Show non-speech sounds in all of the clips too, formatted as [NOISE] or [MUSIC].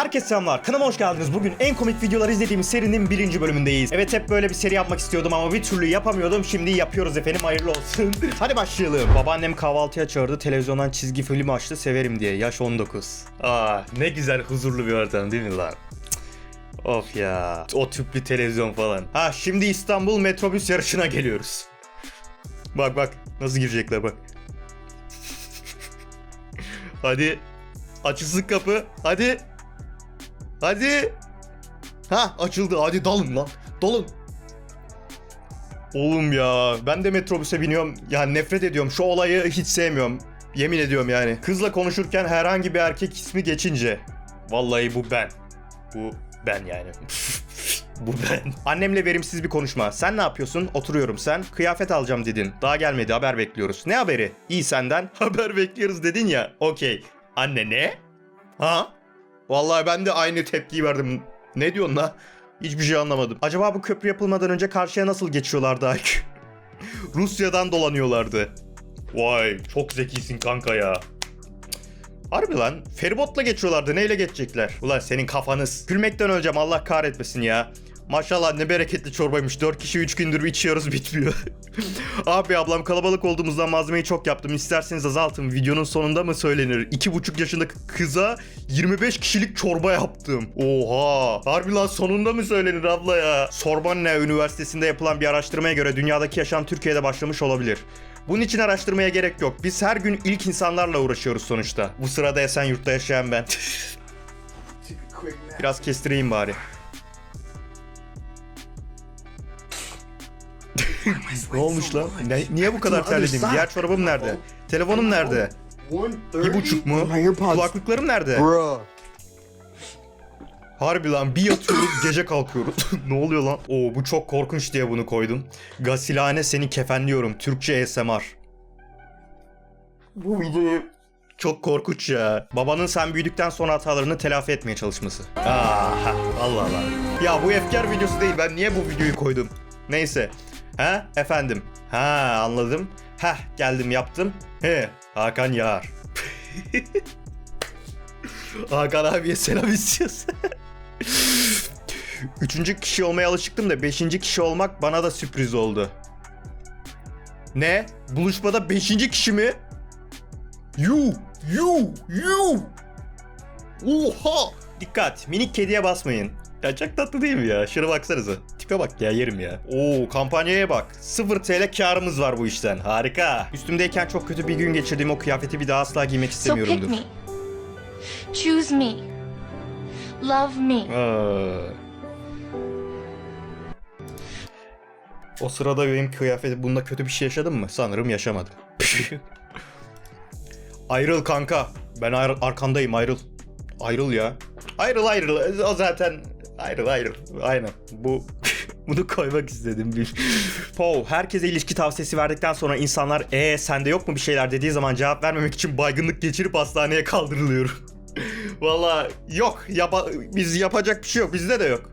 Herkese selamlar. Kanalıma hoş geldiniz. Bugün en komik videoları izlediğimiz serinin birinci bölümündeyiz. Evet hep böyle bir seri yapmak istiyordum ama bir türlü yapamıyordum. Şimdi yapıyoruz efendim. Hayırlı olsun. [LAUGHS] Hadi başlayalım. Babaannem kahvaltıya çağırdı. Televizyondan çizgi film açtı. Severim diye. Yaş 19. Aa ne güzel huzurlu bir ortam değil mi lan? Cık. Of ya. O tüplü televizyon falan. Ha şimdi İstanbul metrobüs yarışına geliyoruz. Bak bak nasıl girecekler bak. Hadi. Açılsın kapı. Hadi. Hadi. Ha açıldı. Hadi dalın lan. Dalın. Oğlum ya ben de metrobüse biniyorum. Ya nefret ediyorum. Şu olayı hiç sevmiyorum. Yemin ediyorum yani. Kızla konuşurken herhangi bir erkek ismi geçince. Vallahi bu ben. Bu ben yani. [LAUGHS] bu ben. Annemle verimsiz bir konuşma. Sen ne yapıyorsun? Oturuyorum sen. Kıyafet alacağım dedin. Daha gelmedi haber bekliyoruz. Ne haberi? İyi senden. [LAUGHS] Haber bekliyoruz dedin ya. Okey. Anne ne? Ha? Vallahi ben de aynı tepkiyi verdim. Ne diyorsun la? Hiçbir şey anlamadım. Acaba bu köprü yapılmadan önce karşıya nasıl geçiyorlardı Aykü? [LAUGHS] Rusya'dan dolanıyorlardı. Vay çok zekisin kanka ya. Harbi lan. Feribotla geçiyorlardı. Neyle geçecekler? Ulan senin kafanız. Gülmekten öleceğim Allah kahretmesin ya. Maşallah ne bereketli çorbaymış. 4 kişi 3 gündür içiyoruz bitmiyor. [LAUGHS] Abi ablam kalabalık olduğumuzdan malzemeyi çok yaptım. İsterseniz azaltın. Videonun sonunda mı söylenir? 2,5 yaşındaki kıza 25 kişilik çorba yaptım. Oha. Harbi lan sonunda mı söylenir abla ya? Sorbonne Üniversitesi'nde yapılan bir araştırmaya göre dünyadaki yaşam Türkiye'de başlamış olabilir. Bunun için araştırmaya gerek yok. Biz her gün ilk insanlarla uğraşıyoruz sonuçta. Bu sırada Esenyurt'ta yaşayan ben. [LAUGHS] Biraz kestireyim bari. Ne olmuş lan? Ne- niye bu kadar terledim? Diğer çorabım nerede? Telefonum nerede? Bir buçuk mu? Kulaklıklarım nerede? Harbi lan bir yatıyoruz gece kalkıyoruz. [LAUGHS] ne oluyor lan? Oo bu çok korkunç diye bunu koydum. Gasilhane seni kefenliyorum. Türkçe ASMR. Bu video çok korkunç ya. Babanın sen büyüdükten sonra hatalarını telafi etmeye çalışması. Aha Allah Allah. Ya bu efkar videosu değil. Ben niye bu videoyu koydum? Neyse. Ha efendim. Ha anladım. Heh geldim yaptım. He Hakan Yağar. [LAUGHS] Hakan abiye selam istiyorsun. [LAUGHS] Üçüncü kişi olmaya alışıktım da beşinci kişi olmak bana da sürpriz oldu. Ne? Buluşmada beşinci kişi mi? You, you, you. Oha! Dikkat, minik kediye basmayın. Ya çok tatlı değil mi ya? Şuna baksanıza. Tipe bak ya yerim ya. Oo kampanyaya bak. 0 TL karımız var bu işten. Harika. Üstümdeyken çok kötü bir gün geçirdiğim o kıyafeti bir daha asla giymek So pick istemiyorumdur. me. Choose me. Love me. Aa. O sırada benim kıyafeti bunda kötü bir şey yaşadım mı? Sanırım yaşamadım. [LAUGHS] ayrıl kanka. Ben ayrıl, arkandayım ayrıl. Ayrıl ya. Ayrıl ayrıl. O zaten ayrıl ayrıl. Aynen. Bu bunu koymak istedim. Paul herkese ilişki tavsiyesi verdikten sonra insanlar ee sende yok mu bir şeyler dediği zaman cevap vermemek için baygınlık geçirip hastaneye kaldırılıyorum. [LAUGHS] Valla yok. Yapa, biz yapacak bir şey yok. Bizde de yok.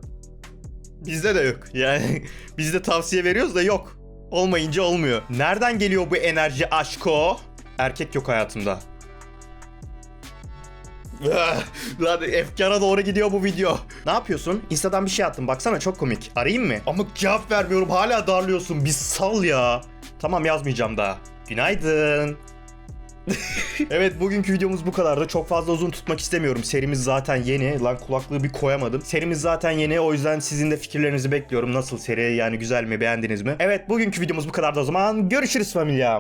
Bizde de yok. Yani [LAUGHS] biz de tavsiye veriyoruz da yok. Olmayınca olmuyor. Nereden geliyor bu enerji aşko? Erkek yok hayatımda. [LAUGHS] Lan efkara doğru gidiyor bu video. Ne yapıyorsun? Insta'dan bir şey attım. Baksana çok komik. Arayayım mı? Ama cevap vermiyorum. Hala darlıyorsun. Bir sal ya. Tamam yazmayacağım daha. Günaydın. [LAUGHS] evet bugünkü videomuz bu kadardı. Çok fazla uzun tutmak istemiyorum. Serimiz zaten yeni. Lan kulaklığı bir koyamadım. Serimiz zaten yeni. O yüzden sizin de fikirlerinizi bekliyorum. Nasıl seri yani güzel mi beğendiniz mi? Evet bugünkü videomuz bu kadardı o zaman. Görüşürüz familia.